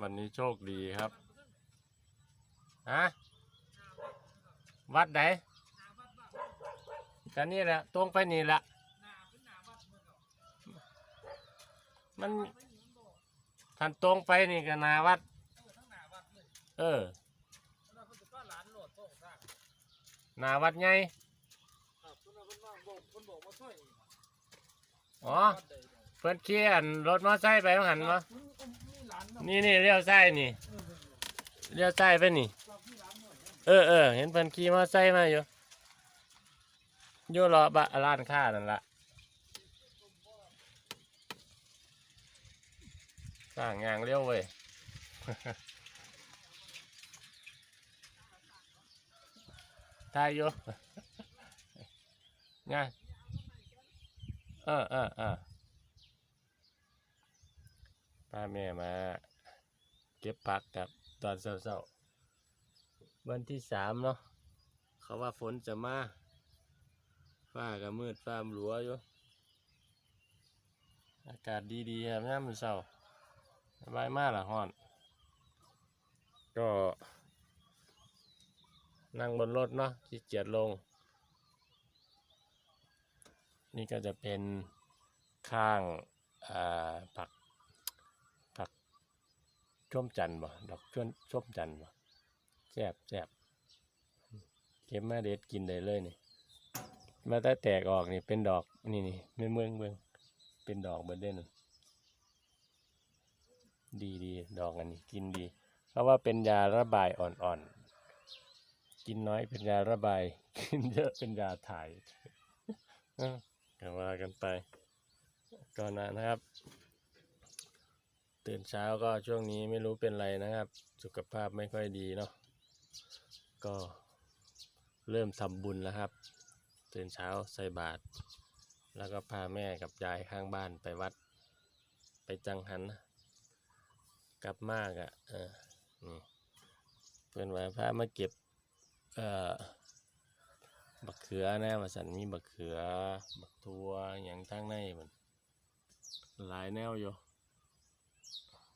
วันนี้โชคดีครับฮะวัดไหนกันนี่แหละตรงไปนี่แหละมันทันตรงไปนี่ก็นาวัด เออนาวัดไงอ๋อเพื่อนเคียนรถมอไซค์ไปหันมา นี่นี่เลี้ยวซ้ายนี่เลี้ยวซ้ายไปนี่ เออเออเห็นเพื่อนขี่มอไซค์มาอยู่อยู่รอบะร้านค้านั่นละสร้างยางเลี้ยวเว้ยทายอยู่ไงเออเออเออพาแม่มา เก็บผักกับตอนเช้าๆวันที่สามเนาะเขาว่าฝนจะมาฟ้าก็มืดฟ้าหลัวอยู่อากาศดีๆครับน้ำมันเช้าสบายมากล่ะฮอน ก็นั่งบนรถเนาะขี้เกียจลง นี่ก็จะเป็นข้างผัก ช่มจันทร์บ่ดอกช่วมช่มจันทร์บ่แซ่บแซ่บเก็บมาเด็ดกินได้เลยนี่มาแต่แตกออกนี่เป็นดอกนี่นี่ไม่เมืองเมืองเป็นดอกเบิดเด่นดีดีดอกอันนี้กินดี เพราะว่าเป็นยาระบายอ่อนๆ กินน้อยเป็นยาระบาย กินเยอะเป็นยาถ่ายเอ้าว่ากันไปก่อนนะครับ ตื่นเช้าก็ช่วงนี้ไม่รู้เป็นไรนะครับ สุขภาพไม่ค่อยดีเนาะก็เริ่มทำบุญแล้วครับ ตื่นเช้าใส่บาตรแล้วก็พาแม่กับยายข้างบ้านไปวัด ไปจังหันนะกลับมากอะ่ะเออนี่เพื่อนว่าพามาเก็บเอ่อบักเขือนะมาสันมีบักเขือ บักทัวอย่างทั้งในมันหลายแนวอยู่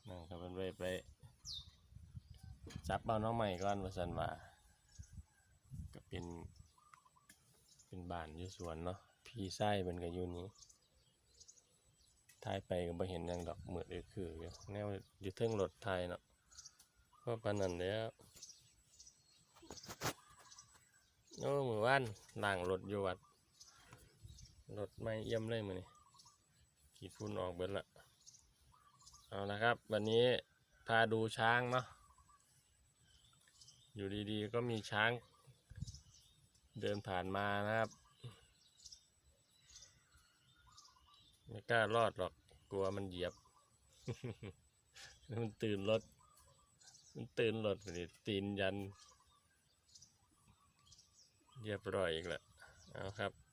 นั่นก็เป็นไปไป จับเอาน้องใหม่ก่อนวาสันว่าก็เป็น เป็นบ้านอยู่สวนเนาะพี่ไส้มันก็อยู่นี้ทายไปก็บ่เห็นยังดอกเหมืดอือคือแนวอยู่เทิงรถไทยเนาะเพราะปานนั้นแล้วโอ้มือว่านล่างรถอยู่วัดรถไม่เอี่ยมเลยมือนี่ขีดฝุ่นออกเบิดละ เอานะครับ วันนี้พาดูช้างเนาะอยู่ดีๆ ก็มีช้าง เดินผ่านมานะครับ ไม่กล้ารอดหรอกกลัวมันเหยียบ มันตื่นรถ มันตื่นรถนี่ตีนยันเรียบร้อยอีกแล้วเอาครับ